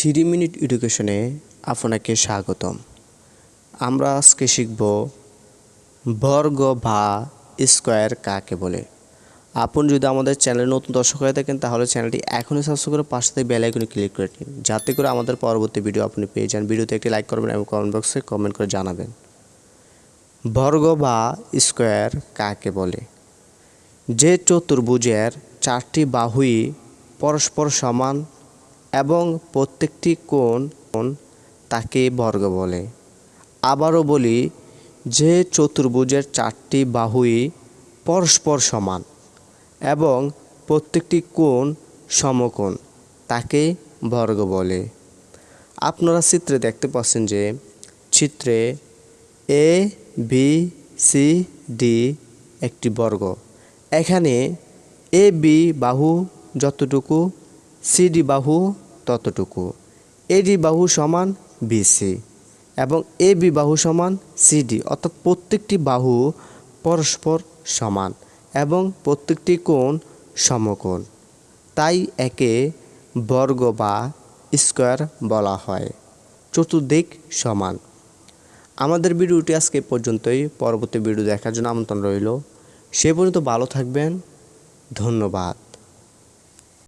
Three minute এডুকেশনে আপনাকে স্বাগতম। আমরা আজকে শিখব বর্গ বা স্কোয়ার কাকে বলে। আপনি যদি আমাদের চ্যানেলে নতুন দর্শক হয়ে থাকেন, তাহলে চ্যানেলটি এখনই সাবস্ক্রাইব করে পাশে থেকে বেল ক্লিক করে নিন যাতে করে আমাদের পরবর্তী ভিডিও আপনি পেয়ে যান। ভিডিওতে একটি লাইক করবেন এবং কমেন্ট বক্সে কমেন্ট করে জানাবেন। বর্গ বা স্কোয়ার কাকে বলে? যে চতুর্ভুজের চারটি বাহুই পরস্পর সমান এবং প্রত্যেকটি কোণ তাকে বর্গ বলে। আবারও বলি, যে চতুর্ভুজের চারটি বাহুই পরস্পর সমান এবং প্রত্যেকটি কোণ সমকোণ তাকে বর্গ বলে। আপনারা চিত্রে দেখতে পাচ্ছেন যে চিত্রে এ বি সি ডি একটি বর্গ। এখানে এ বি বাহু যতটুকু সিডি বাহু ততটুকু। এডি বাহু সমান বিসি এবং এ বি বাহু সমান সিডি, অর্থাৎ প্রত্যেকটি বাহু পরস্পর সমান এবং প্রত্যেকটি কোণ সমকোণ। তাই একে বর্গ বা স্কোয়ার বলা হয়। চতুর্দিক সমান। আমাদের ভিডিওটি আজকে পর্যন্তই। পরবর্তী ভিডিও দেখার জন্য আমন্ত্রণ রইল। সে পর্যন্ত ভালো থাকবেন। ধন্যবাদ।